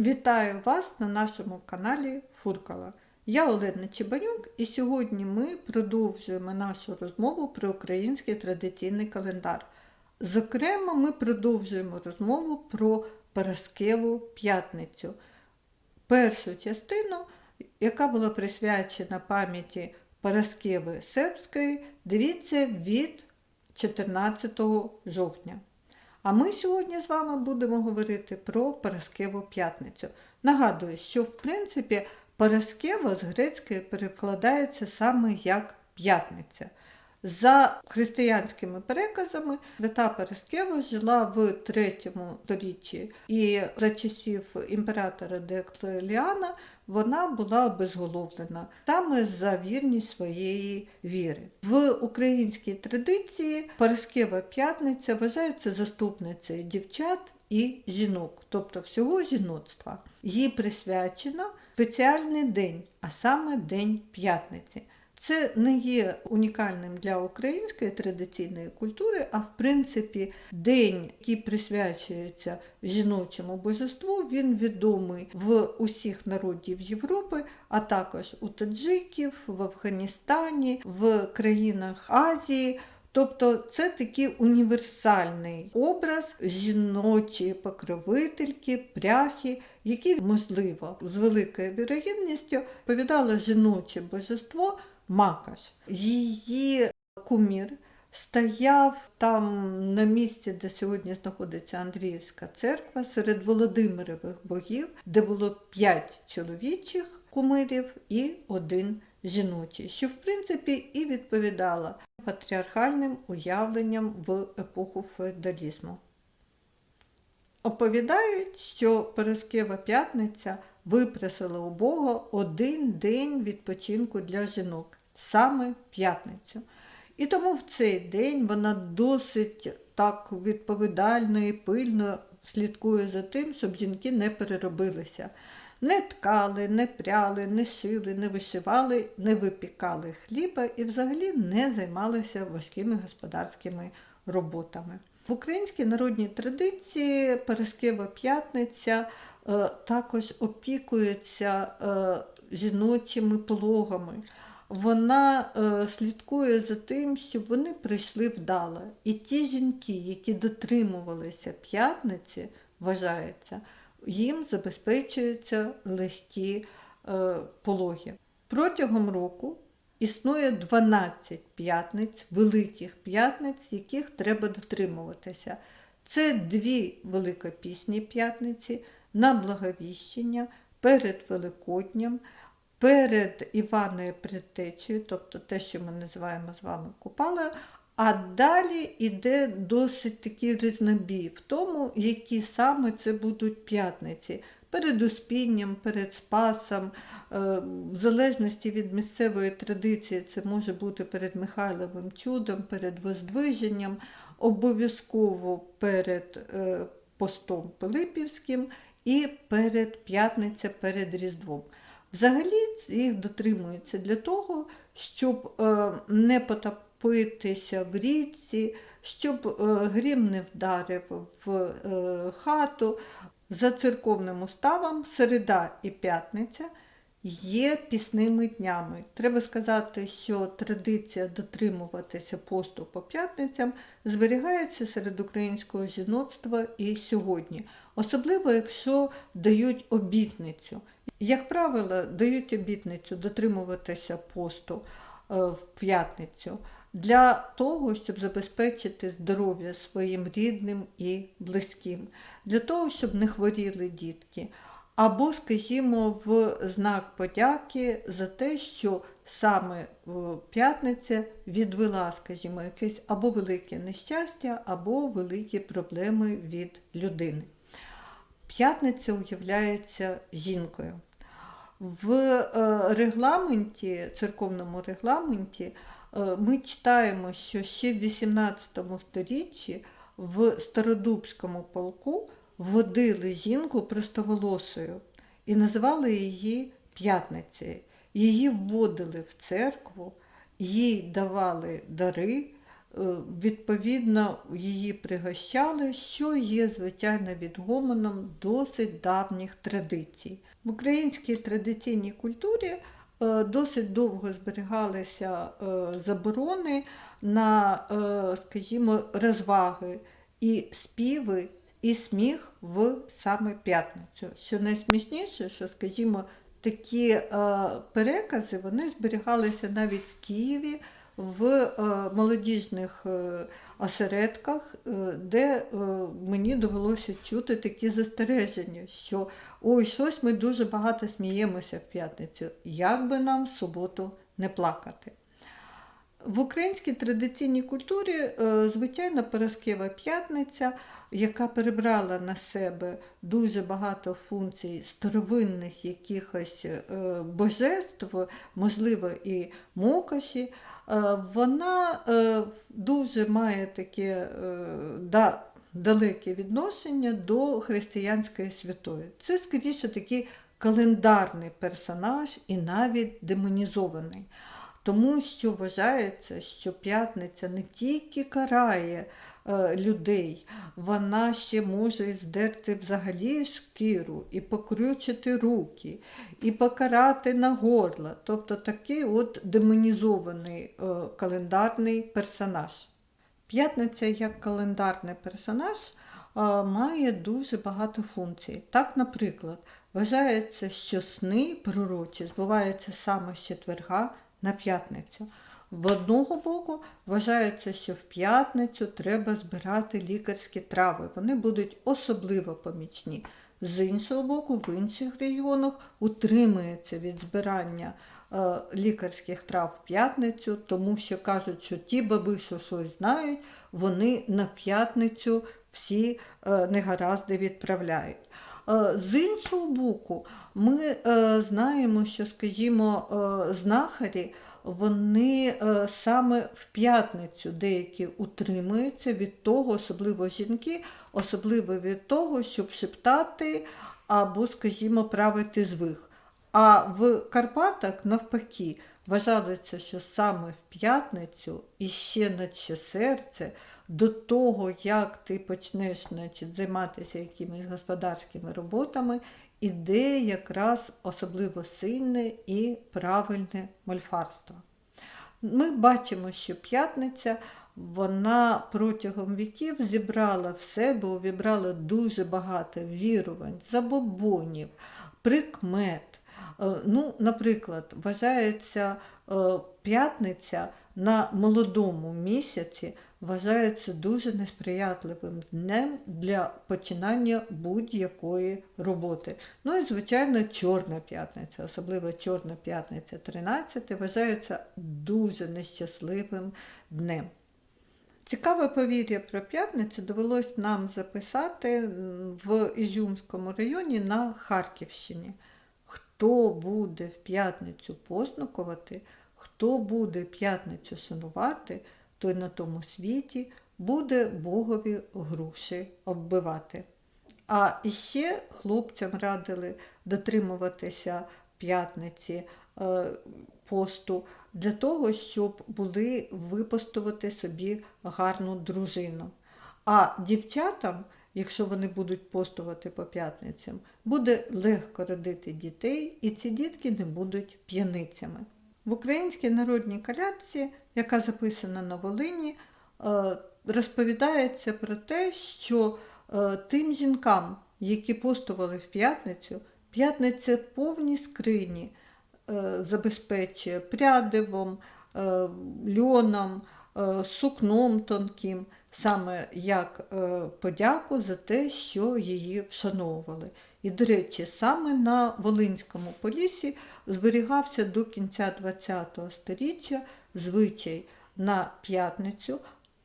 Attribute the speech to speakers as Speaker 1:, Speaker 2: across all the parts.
Speaker 1: Вітаю вас на нашому каналі Фуркала. Я Олена Чебанюк і сьогодні ми продовжуємо нашу розмову про український традиційний календар. Зокрема, ми продовжуємо розмову про Параскеву п'ятницю. Першу частину, яка була присвячена пам'яті Параскеви Сербської, дивіться від 14 жовтня. А ми сьогодні з вами будемо говорити про Параскеву п'ятницю. Нагадую, що в принципі Параскева з грецької перекладається саме як п'ятниця. За християнськими переказами свята Параскева жила в третьому сторіччі, і за часів імператора Деклеліана вона була обезголовлена саме за вірність своєї віри. В українській традиції Параскева п'ятниця вважається заступницею дівчат і жінок, тобто всього жіноцтва. Їй присвячено спеціальний день, а саме День п'ятниці. Це не є унікальним для української традиційної культури, а в принципі день, який присвячується жіночому божеству, він відомий в усіх народів Європи, а також у таджиків, в Афганістані, в країнах Азії. Тобто це такий універсальний образ жіночої покровительки, пряхи, які, можливо, з великою вірогідністю повідало жіноче божество Макаш. Її кумір стояв там на місці, де сьогодні знаходиться Андріївська церква, серед Володимирових богів, де було п'ять чоловічих кумирів і один жіночий, що в принципі і відповідало патріархальним уявленням в епоху феодалізму. Оповідають, що Параскева п'ятниця випросила у Бога один день відпочинку для жінок, саме п'ятницю. І тому в цей день вона досить так відповідально і пильно слідкує за тим, щоб жінки не переробилися. Не ткали, не пряли, не шили, не вишивали, не випікали хліба і взагалі не займалися важкими господарськими роботами. В українській народній традиції Параскева п'ятниця е, також опікується е, жіночими пологами. Вона е, слідкує за тим, щоб вони прийшли вдало. І ті жінки, які дотримувалися п'ятниці, вважається, їм забезпечуються легкі е, пологи. Протягом року існує 12 п'ятниць, великих п'ятниць, яких треба дотримуватися. Це дві великопісні п'ятниці на благовіщення перед Великодням, перед Іваною Предтечею, тобто те, що ми називаємо з вами Купалою, а далі йде досить такий різнобій в тому, які саме це будуть п'ятниці. Перед успінням, перед спасом, е, в залежності від місцевої традиції, це може бути перед Михайловим чудом, перед Воздвиженням, обов'язково перед е, постом Пилипівським і перед п'ятниця перед Різдвом. Взагалі їх дотримуються для того, щоб е, не потопитися в річці, щоб грім не вдарив в хату. За церковним уставом середа і п'ятниця є пісними днями. Треба сказати, що традиція дотримуватися посту по п'ятницям зберігається серед українського жіноцтва і сьогодні, особливо якщо дають обітницю. Як правило, дають обітницю дотримуватися посту в п'ятницю для того, щоб забезпечити здоров'я своїм рідним і близьким, для того, щоб не хворіли дітки. Або, скажімо, в знак подяки за те, що саме п'ятниця відвела, скажімо, якесь або велике нещастя, або великі проблеми від людини. П'ятниця уявляється жінкою. В регламенті, церковному регламенті ми читаємо, що ще в 18 сторіччі в Стародубському полку водили жінку простоволосою і називали її п'ятницею. Її вводили в церкву, їй давали дари, відповідно її пригощали, що є, звичайно, відгомоном досить давніх традицій. В українській традиційній культурі е, досить довго зберігалися е, заборони на, е, скажімо, розваги і співи, і сміх в саме п'ятницю. Що найсмішніше, що, скажімо, такі перекази вони зберігалися навіть в Києві в е, молодіжних е, осередках, е, де мені довелося чути такі застереження, що ой, щось ми дуже багато сміємося в п'ятницю, як би нам в суботу не плакати. В українській традиційній культурі, звичайно, Параскева п'ятниця, яка перебрала на себе дуже багато функцій старовинних якихось божеств, можливо, і мокоші, вона е, дуже має таке е, да, далеке відношення до християнської святої. Це скоріше такий календарний персонаж і навіть демонізований. Тому що вважається, що п'ятниця не тільки карає е, людей, вона ще може здерти взагалі шкіру, і покрючити руки, і покарати на горло. Тобто такий от демонізований е, календарний персонаж. П'ятниця як календарний персонаж е, має дуже багато функцій. Так, наприклад, вважається, що сни пророчі збуваються саме з четверга на п'ятницю. В одного боку вважається, що в п'ятницю треба збирати лікарські трави. Вони будуть особливо помічні. З іншого боку, в інших регіонах утримується від збирання е, лікарських трав в п'ятницю, тому що кажуть, що ті баби, що щось знають, вони на п'ятницю всі е, негаразди відправляють. Е, З іншого боку, ми е, знаємо, що, скажімо, е, знахарі вони е, саме в п'ятницю деякі утримуються від того, особливо жінки, особливо від того, щоб шептати або, скажімо, правити звих. А в Карпатах навпаки вважалося, що саме в п'ятницю і ще наче серце до того, як ти почнеш значить, займатися якимись господарськими роботами, іде якраз особливо сильне і правильне мольфарство. Ми бачимо, що п'ятниця вона протягом віків зібрала в себе, увібрала дуже багато вірувань, забобонів, прикмет. Е, Ну, наприклад, вважається е, п'ятниця на молодому місяці вважається дуже несприятливим днем для починання будь-якої роботи. Ну і, звичайно, Чорна п'ятниця, особливо Чорна п'ятниця 13, вважається дуже нещасливим днем. Цікаве повір'я про п'ятницю довелось нам записати в Ізюмському районі на Харківщині. Хто буде в п'ятницю поснукувати, хто буде п'ятницю шанувати, той на тому світі буде Богові груші оббивати. А іще хлопцям радили дотримуватися п'ятниці е, посту для того, щоб були випостувати собі гарну дружину. А дівчатам, якщо вони будуть постувати по п'ятницям, буде легко родити дітей, і ці дітки не будуть п'яницями. В українській народній калядці, яка записана на Волині, е, розповідається про те, що е, тим жінкам, які постували в п'ятницю, п'ятниця повні скрині е, забезпечує прядивом, льоном, сукном тонким, саме як подяку за те, що її вшановували. І, до речі, саме на Волинському полісі зберігався до кінця ХХ століття звичай на п'ятницю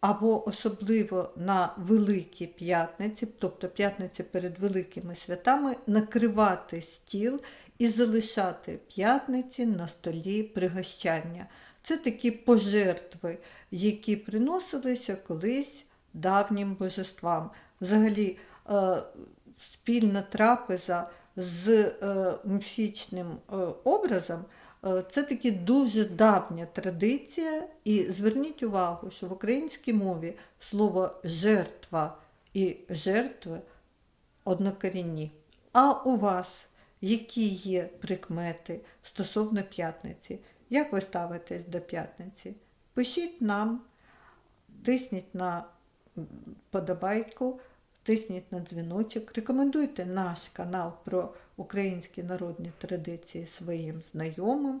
Speaker 1: або особливо на Великі п'ятниці, тобто п'ятниці перед великими святами, накривати стіл і залишати п'ятниці на столі пригощання. Це такі пожертви, які приносилися колись давнім божествам. Взагалі, е, спільна трапеза з е, міфічним е, образом Е, Це таки дуже давня традиція, і зверніть увагу, що в українській мові слово жертва і жертви однокорінні. А у вас які є прикмети стосовно п'ятниці? Як ви ставитесь до п'ятниці? Пишіть нам, тисніть на подобайку, тисніть на дзвіночок, рекомендуйте наш канал про українські народні традиції своїм знайомим.